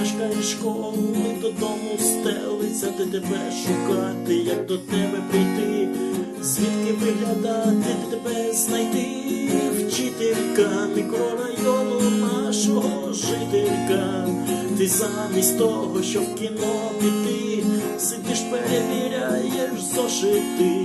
стежка із школи додому стелиться, де тебе шукати, як до тебе прийти, звідки виглядати, де тебе знайти, вчителька мікрорайону нашого жителька. Ти замість того, щоб в кіно піти, сидиш, перевіряєш зошити.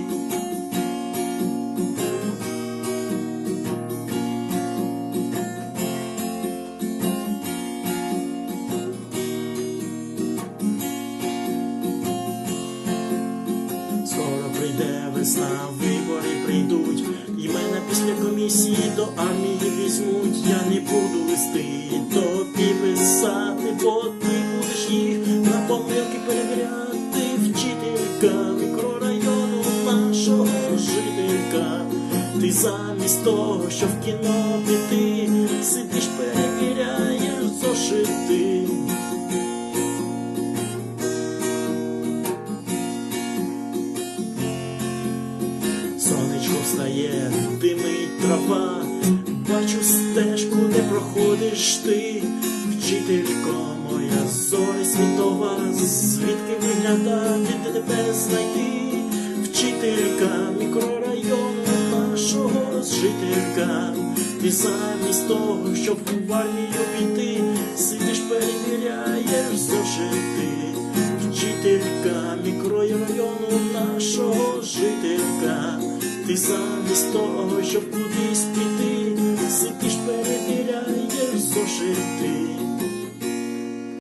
Прийде весна, вибори прийдуть, і мене після комісії до армії візьмуть. Я не буду листи тобі писати, бо ти будеш їх на помилки перевіряти. Вчителька мікрорайону нашого жителька. Ти замість того, щоб в кіно піти, сидиш, перевіряєш Сонечко димить трава, бачу стежку, де проходиш ти, вчителько моя зорі світова, звідки виглядати, де тебе знайти, вчителька мікрорайону нашого жителька, ти замість того, щоб армію піти, сидиш, перевіряєш зошити. Вчителька мікрорайону нашого жителька, ти замість того, щоб кудись піти.